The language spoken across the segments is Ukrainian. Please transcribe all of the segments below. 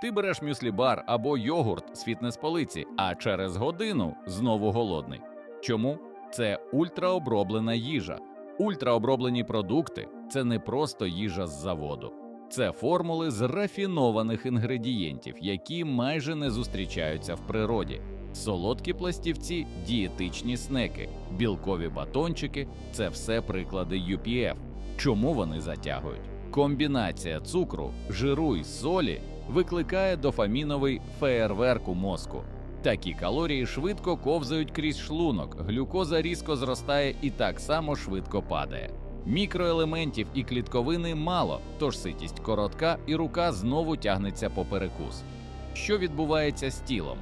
Ти береш мюслі-бар або йогурт з фітнес-полиці, а через годину знову голодний. Чому? Це ультраоброблена їжа. Ультраоброблені продукти це не просто їжа з заводу, це формули з рафінованих інгредієнтів, які майже не зустрічаються в природі. Солодкі пластівці, дієтичні снеки, білкові батончики це все приклади UPF. Чому вони затягують? Комбінація цукру, жиру і солі викликає дофаміновий феєрверк у мозку. Такі калорії швидко ковзають крізь шлунок, глюкоза різко зростає і так само швидко падає. Мікроелементів і клітковини мало, тож ситість коротка, і рука знову тягнеться по перекус. Що відбувається з тілом?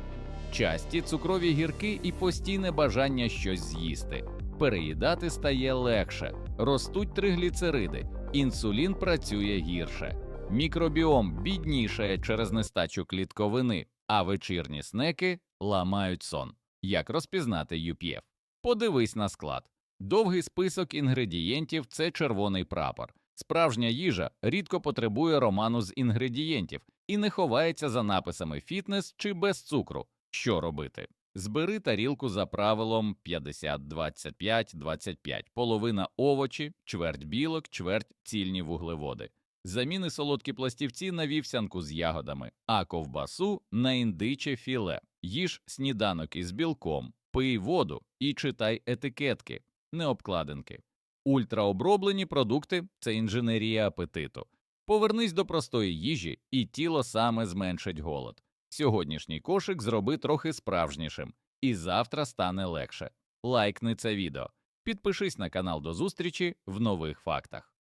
Часті цукрові гірки і постійне бажання щось з'їсти. Переїдати стає легше, ростуть тригліцериди, інсулін працює гірше, мікробіом біднішає через нестачу клітковини, а вечірні снеки ламають сон. Як розпізнати UPF? Подивись на склад. Довгий список інгредієнтів це червоний прапор. Справжня їжа рідко потребує роману з інгредієнтів і не ховається за написами фітнес чи без цукру. Що робити? Збери тарілку за правилом 50-25-25, половина овочі, чверть білок, чверть цільні вуглеводи. Заміни солодкі пластівці на вівсянку з ягодами, а ковбасу на індиче філе. Їж сніданок із білком, пий воду і читай етикетки, не обкладинки. Ультраоброблені продукти це інженерія апетиту. Повернись до простої їжі, і тіло саме зменшить голод. Сьогоднішній кошик зроби трохи справжнішим, і завтра стане легше. Лайкни це відео. Підпишись на канал до зустрічі в нових фактах.